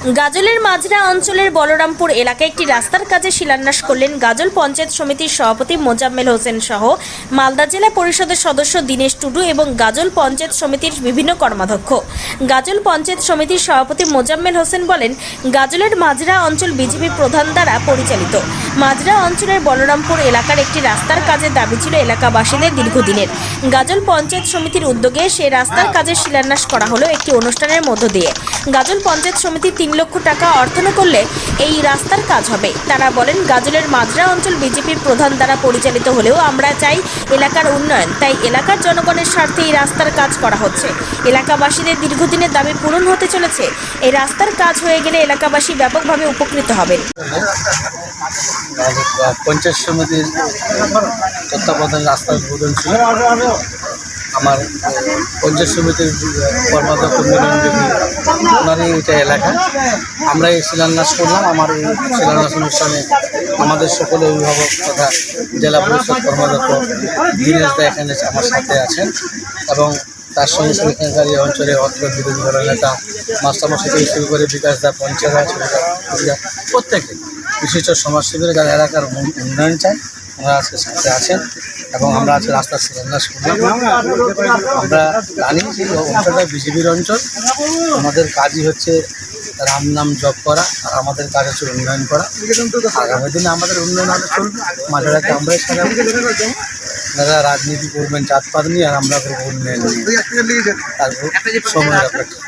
গাজলের মাঝরা অঞ্চলের বলরামপুর এলাকায় একটি রাস্তার কাজে শিলান্যাস করলেন গাজল পঞ্চায়েত সমিতির সভাপতি মোজাম্মেল হোসেন সহ মালদা জেলা পরিষদের সদস্য দীনেশ টুডু এবং গাজল পঞ্চায়েত সমিতির বিভিন্ন কর্মাধ্যক্ষ। গাজল পঞ্চায়েত সমিতির সভাপতি মোজাম্মেল হোসেন বলেন, গাজলের মাজরা অঞ্চল বিজেপি প্রধান দ্বারা পরিচালিত। মাজরা অঞ্চলের বলরামপুর এলাকার একটি রাস্তার কাজের দাবি ছিল এলাকাবাসীদের দীর্ঘদিনের। গাজল পঞ্চায়েত সমিতির উদ্যোগে সেই রাস্তার কাজের শিলান্যাস করা হলো একটি অনুষ্ঠানের মধ্য দিয়ে। গাজল পঞ্চায়েত সমিতি তিন লক্ষ টাকা অর্থন করলে এই রাস্তার কাজ হবে। তারা বলেন, গাজলের মাজরা অঞ্চল বিজেপির প্রধান দ্বারা পরিচালিত হলেও আমরা চাই এলাকার উন্নয়ন। তাই এলাকার জনগণের স্বার্থে এই রাস্তার কাজ করা হচ্ছে। এলাকাবাসীদের দীর্ঘদিনের দাবি পূরণ হতে চলেছে। এই রাস্তার কাজ হয়ে গেলে এলাকাবাসী ব্যাপকভাবে উপকৃত হবেন। পঞ্চায়েত সমিতির তত্ত্বাবধানে রাস্তার উদ্বোধন ছিল। আমার পঞ্চায়েত সমিতির কর্মাধ্যক্ষ মিলন দেবী ওনারই এটা এলাকা। আমরা এই শিলান্যাস করলাম। আমার এই শিলান্যাস অনুষ্ঠানে আমাদের সকলে অভিভাবক তথা জেলা পরিষদ কর্মাধ্যক্ষ দীনেশ দা এখানে আমার সাথে আছেন এবং তার সঙ্গে সঙ্গে এখানকার এই অঞ্চলে অত্র বিরোধী দলের নেতা, মাস্টারমশাই থেকে শুরু করে বিকাশ দা, পঞ্চায়েত প্রত্যেকে। বিশিষ্ট সমাজসেবীরা যারা এলাকার উন্নয়ন চায়, ওনারা আজকে সাথে আছেন এবং আমরা আজকে রাস্তার শিলান্যাস করলাম আমরা জানি যে অঞ্চলটা বিজেপির অঞ্চল। আমাদের কাজই হচ্ছে রাম নাম জপ করা, আর আমাদের কাজ হচ্ছে উন্নয়ন করা। আগামী দিনে আমাদের উন্নয়ন আরও চলবে। মাঝেরাতে আমরাই সাজাবো। রাজনীতি করবেন জাতপাত নিয়ে, আর আমরা করব উন্নয়ন নিয়ে। তারপর সময়ের অপেক্ষা।